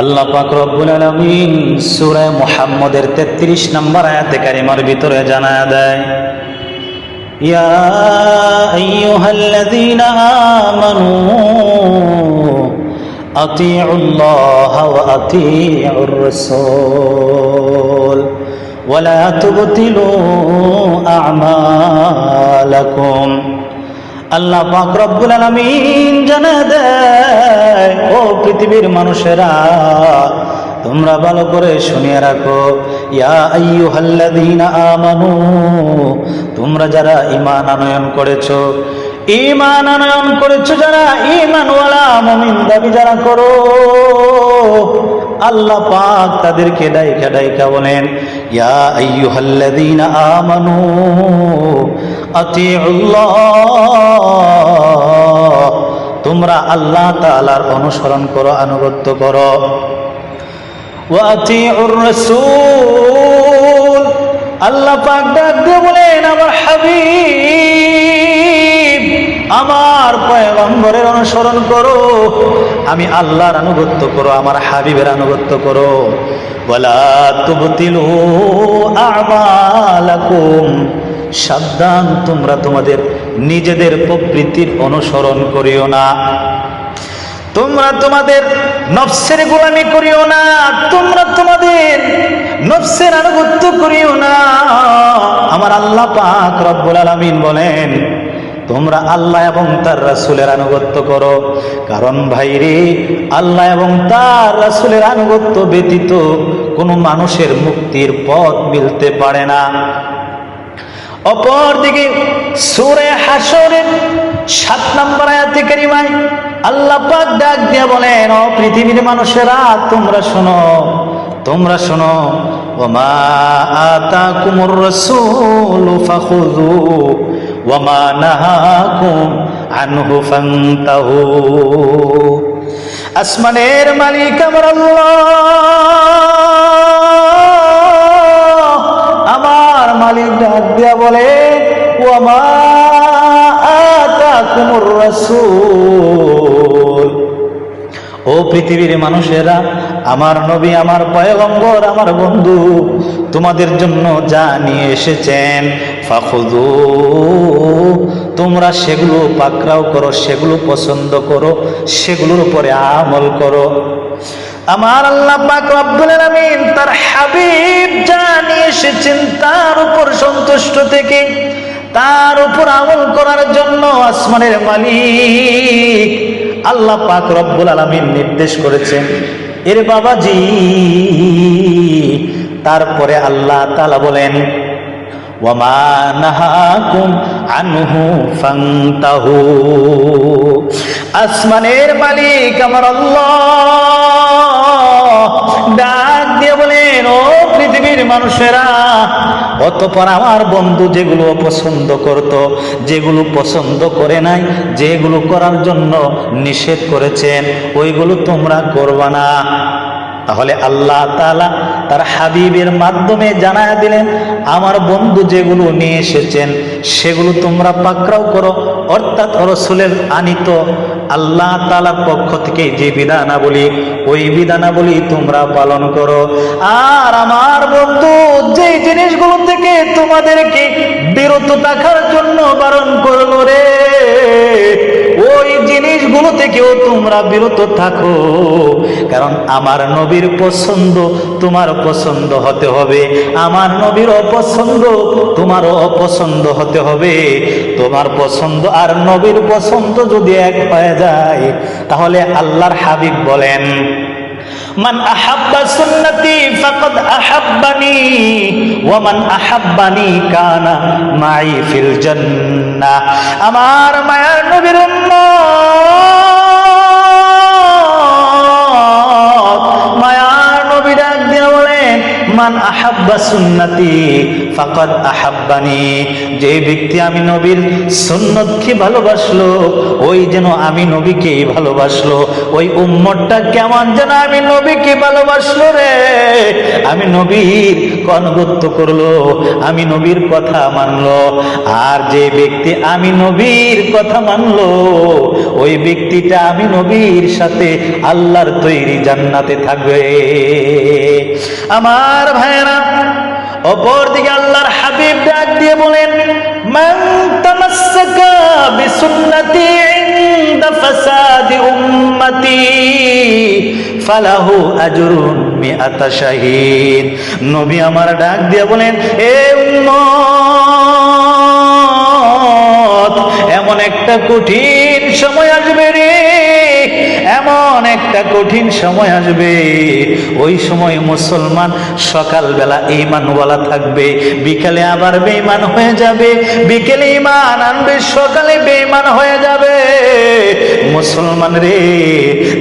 আল্লাহ পাক রব্বুল আলামিন সূরা মুহাম্মদের 33 নম্বর আয়াতে কারিমার ভিতরে জানা দেয়, ইয়া আইয়ুহাল্লাযীনা আমানু আতিউল্লাহ ওয়া আতিউর রাসূল ওয়া লা তুবতিলু আমালাকুম। আল্লাহ রব্বুল আলামিন জানা দেয়, ও পৃথিবীর মানুষেরা, তোমরা ভালো করে শুনিয়ে রাখো। ইয়া আইয়ুহাল্লাযীনা আমানু, তোমরা যারা ঈমান আনয়ন করেছ, ঈমান আনয়ন করেছ যারা, ঈমানওয়ালা মুমিন দাবি যারা করো, আল্লাহ পাক তাদেরকে ডাইকা ডাইকা বলেন, ইয়া আইয়ুহাল্লাযীনা আমানু তোমরা আল্লাহ তালার অনুসরণ করো, আনুগত্য করো। আল্লাহ পাক ডাক দিয়ে বলেন, আমার হাবিব, আমার পয়গম্বরের অনুসরণ করো। আমি আল্লাহর আনুগত্য করো, আমার হাবিবের আনুগত্য করো। ওয়ালা তুবতিলু আমালাকুম। সাবধান, তোমরা তোমাদের নিজেদের প্রবৃত্তির অনুসরণ করিও না। তোমরা তোমাদের নফসের গোলামি করিও না, তোমরা তোমাদের নফসের আনুগত্য করিও না। আমার আল্লাহ পাক রব্বুল আলামিন বলেন, তোমরা আল্লাহ এবং তার রাসূলের আনুগত্য করো। কারণ ভাইরে, আল্লাহ এবং তার রাসূলের আনুগত্য ব্যতীত কোনো মানুষের মুক্তির পথ মিলতে পারে না। অপরদিকে সুরে হাসরের সাত নম্বর আয়াতে কারিমায় আল্লাহ পাক ডাক দিয়ে বলেন, ও পৃথিবীর মানুষেরা, তোমরা শোনো তোমরা শোনো, ওমা আতাকুমুর রাসূল ফাখুযু, ওমা নাহাকুম আনহু ফান্তাহু। আসমানের মালিক আমার আল্লাহ। আমার মালিক ডাক দিয়া বলে ও পৃথিবীর মানুষেরা, আমার নবী, আমার পয়গম্বর, আমার বন্ধু, তোমাদের জন্য যা নিয়ে এসেছেন ফাখুদু তোমরা সেগুলো পাকড়াও করো, সেগুলো পছন্দ করো, সেগুলোর উপরে আমল করো। আমার আল্লাহ পাক রব্বুল আলামিন তার হাবিব নিয়ে এসেছেন, তার উপর সন্তুষ্ট থেকে, তার উপর আমল করার জন্য আসমানের মালিক আল্লাহ পাক রব্বুল আলামিন নির্দেশ করেছেন। এর বাবাজি, তারপরে আল্লাহ তালা বলেন আসমানের মালিক আমার আল্লাহ। ডাক দিয়ে বলেন ও পৃথিবীর মানুষেরা, অতপর আমার বন্ধু যেগুলো পছন্দ করত, যেগুলো পছন্দ করে নাই, যেগুলো করার জন্য নিষেধ করেছেন, ওইগুলো তোমরা করবা না। তাহলে আল্লাহ তালা তার হাবিবের মাধ্যমে জানায় দিলেন, আমার বন্ধু যেগুলো নিয়ে এসেছেন, সেগুলো তোমরা পাকড়াও করো। অর্থাৎ রসুলের আনিত আল্লাহ তাআলার পক্ষ থেকে যে বিধানাবলী, ওই বিধানাবলী তোমরা পালন করো। আর আমার বন্ধু যে জিনিসগুলো থেকে তোমাদেরকে বিরত থাকার জন্য বারণ থেকেও তোমরা বিরত থাকো। কারণ আমার নবীর পছন্দ তোমার পছন্দ হতে হবে। আমার নবীর অপছন্দ তোমার অপছন্দ হতে হবে। তোমার পছন্দ আর নবীর পছন্দ যদি এক হয়ে যায়, তাহলে আল্লাহর হাবিব বলেন, মান আহাব্বা সুন্নতি ফাকাদ আহাব্বানি ওয়া মান আহাব্বানি কানা মাই ফিল জান্নাহ। আমার মায়ার নবীর উম্মত সুন্নতি ফাকাদ আহাব্বানি। যে ব্যক্তি আমি নবীর সুন্নতকে ভালোবাসলো, ওই যেন আমি নবীকে ভালোবাসলো, ওই উম্মতটা কেমন যেন আমি নবীকে ভালোবাসলো রে। আমি নবীর কনগত্য করল, আমি নবীর কথা মানলো, আর যে ব্যক্তি আমি নবীর কথা মানলো, ওই ব্যক্তিটা আমি নবীর সাথে আল্লাহর তৈরি জান্নাতে থাকবে। আমার ভাইয়েরা অপর দিকে আল্লাহর হাবিব ডাক দিয়ে বলেন ফালাহু শাহীদ। নবী আমার ডাক দিয়ে বলেন, এ উম্মত, এমন একটা কঠিন একটা কঠিন সময় আসবে। ওই সময় মুসলমান সকালবেলা ইমানওয়ালা থাকবে। বিকালে আবার বেঈমান হয়ে যাবে। বিকেলে ইমান আনবে, সকালে বেঈমান হয়ে যাবে। মুসলমান রে,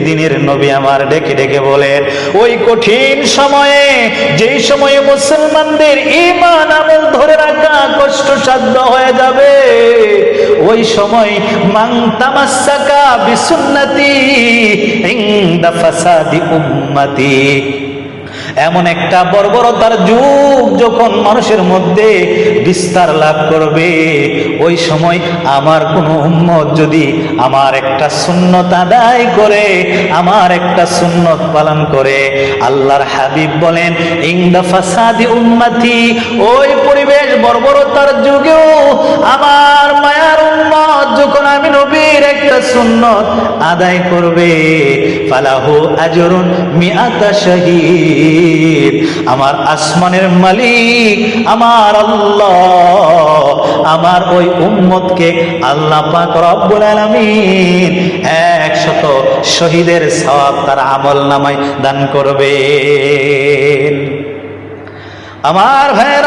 দিনের নবী আমার ডেকে ডেকে বলেন ওই কঠিন সময়ে, যেই সময়ে মুসলমানদের ইমান আমল ধরে রাখা কষ্টসাধ্য হয়ে যাবে। ওই সময় মাং তামাসাকা বিসুন্নতি ইনদা ফাসাদি উম্মতি। এমন একটা বর্বরতার যুগ যখন মানুষের মধ্যে বিস্তার লাভ করবে। ওই সময় আমার কোনো উম্মত যদি আমার একটা সুন্নত আদায় করে, আমার একটা সুন্নত পালন করে, আল্লাহর হাবিব বলেন ইংদা ফাসাদি উম্মাতি ওই পরিবেশ বর্বরতার যুগেও আমার মায়ার উম্মত যখন একটা সুন্নত আদায় করবে। ফালাহু আজরুন মিআতা শাহীদ। আমার আসমানের মালিক, আমার আল্লাহ। আমার ওই উম্মতকে আল্লাহ পাক রব্বুল আলামিন একশত শহীদের সওয়াব তার আমল নামায় দান করবে আমার ভাইরা